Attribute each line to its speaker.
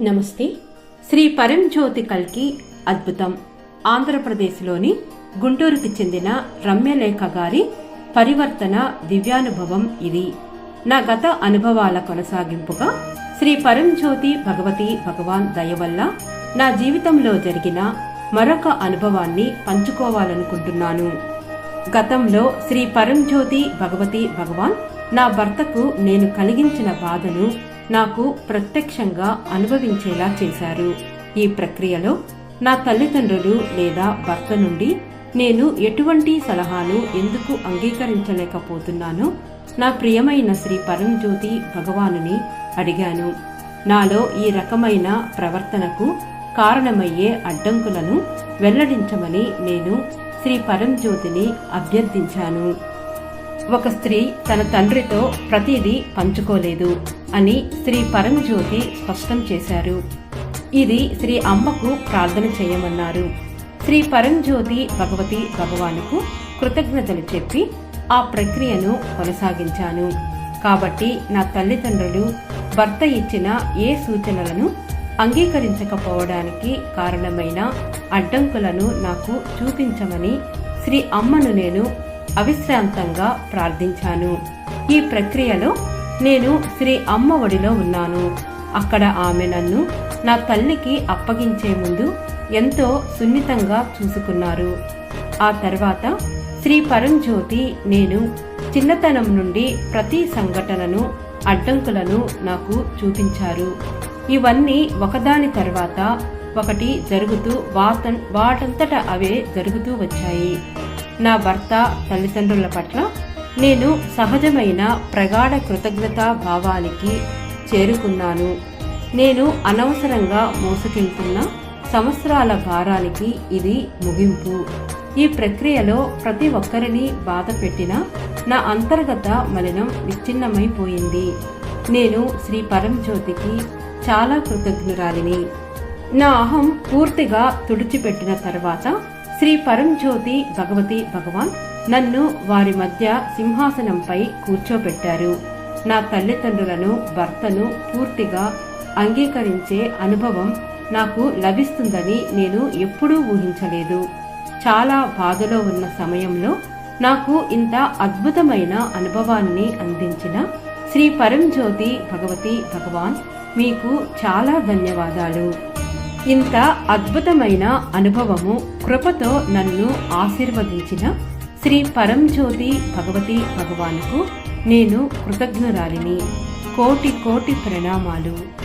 Speaker 1: నమస్తే. శ్రీ పరంజ్యోతి కల్కి అద్భుతం. ఆంధ్రప్రదేశ్లోని గుంటూరుకి చెందిన రమ్యలేఖ గారి పరివర్తన దివ్యానుభవం ఇది. నా గత అనుభవాల కొనసాగింపుగా శ్రీ పరంజ్యోతి భగవతి భగవాన్ దయ వల్ల నా జీవితంలో జరిగిన మరొక అనుభవాన్ని పంచుకోవాలనుకుంటున్నాను. గతంలో శ్రీ పరంజ్యోతి భగవతి భగవాన్ నా భర్తకు నేను కలిగించిన బాధను నాకు ప్రత్యక్షంగా అనుభవించేలా చేశారు. ఈ ప్రక్రియలో నా తల్లిదండ్రులు లేదా భర్త నుండి నేను ఎటువంటి సలహాను ఎందుకు అంగీకరించలేకపోతున్నానో నా ప్రియమైన శ్రీ పరంజ్యోతి భగవానుని అడిగాను. నాలో ఈ రకమైన ప్రవర్తనకు కారణమయ్యే అడ్డంకులను వెల్లడించమని నేను శ్రీ పరంజ్యోతిని అభ్యర్థించాను. ఒక స్త్రీ తన తండ్రితో ప్రతిదీ పంచుకోలేదు అని శ్రీ పరంజ్యోతి స్పష్టం చేశారు. ఇది శ్రీ అమ్మకు ప్రార్థన చేయమన్నారు. శ్రీ పరంజ్యోతి భగవతి భగవానుకు కృతజ్ఞతలు చెప్పి ఆ ప్రక్రియను కొనసాగించాను. కాబట్టి నా తల్లిదండ్రులు భర్త ఇచ్చిన ఏ సూచనలను అంగీకరించకపోవడానికి కారణమైన అడ్డంకులను నాకు చూపించమని శ్రీ అమ్మను నేను అవిశ్రాంతంగా ప్రార్థించాను. ఈ ప్రక్రియలో నేను శ్రీ అమ్మ ఒడిలో ఉన్నాను. అక్కడ ఆమె నన్ను నా తల్లికి అప్పగించే ముందు ఎంతో సున్నితంగా చూసుకున్నారు. ఆ తర్వాత శ్రీ పరంజ్యోతి నేను చిన్నతనం నుండి ప్రతి సంఘటనను అడ్డంకులను నాకు చూపించారు. ఇవన్నీ ఒకదాని తర్వాత ఒకటి జరుగుతూ వాటంతట అవే జరుగుతూ వచ్చాయి. నా భర్త తల్లిదండ్రుల పట్ల నేను సహజమైన ప్రగాఢ కృతజ్ఞతా భావానికి చేరుకున్నాను. నేను అనవసరంగా మోసుకెళ్తున్న సంవత్సరాల భారానికి ఇది ముగింపు. ఈ ప్రక్రియలో ప్రతి ఒక్కరిని బాధ పెట్టిన నా అంతర్గత మలినం విచ్ఛిన్నమైపోయింది. నేను శ్రీ పరంజ్యోతికి చాలా కృతజ్ఞురాలిని. నా అహం పూర్తిగా తుడిచిపెట్టిన తర్వాత శ్రీ పరంజ్యోతి భగవతి భగవాన్ నన్ను వారి మధ్య సింహాసనంపై కూర్చోబెట్టారు నా తల్లిదండ్రులను భర్తను పూర్తిగా అంగీకరించే అనుభవం నాకు లభిస్తుందని నేను ఎప్పుడూ ఊహించలేదు. చాలా బాధలో ఉన్న సమయంలో నాకు ఇంత అద్భుతమైన అనుభవాన్ని అందించిన శ్రీ పరంజ్యోతి భగవతి భగవాన్ మీకు చాలా ధన్యవాదాలు. ఇంత అద్భుతమైన అనుభవము కృపతో నన్ను ఆశీర్వదించిన శ్రీ పరంజ్యోతి భగవతి భగవానుకు నేను కృతజ్ఞురాలిని. కోటి కోటి ప్రణామాలు.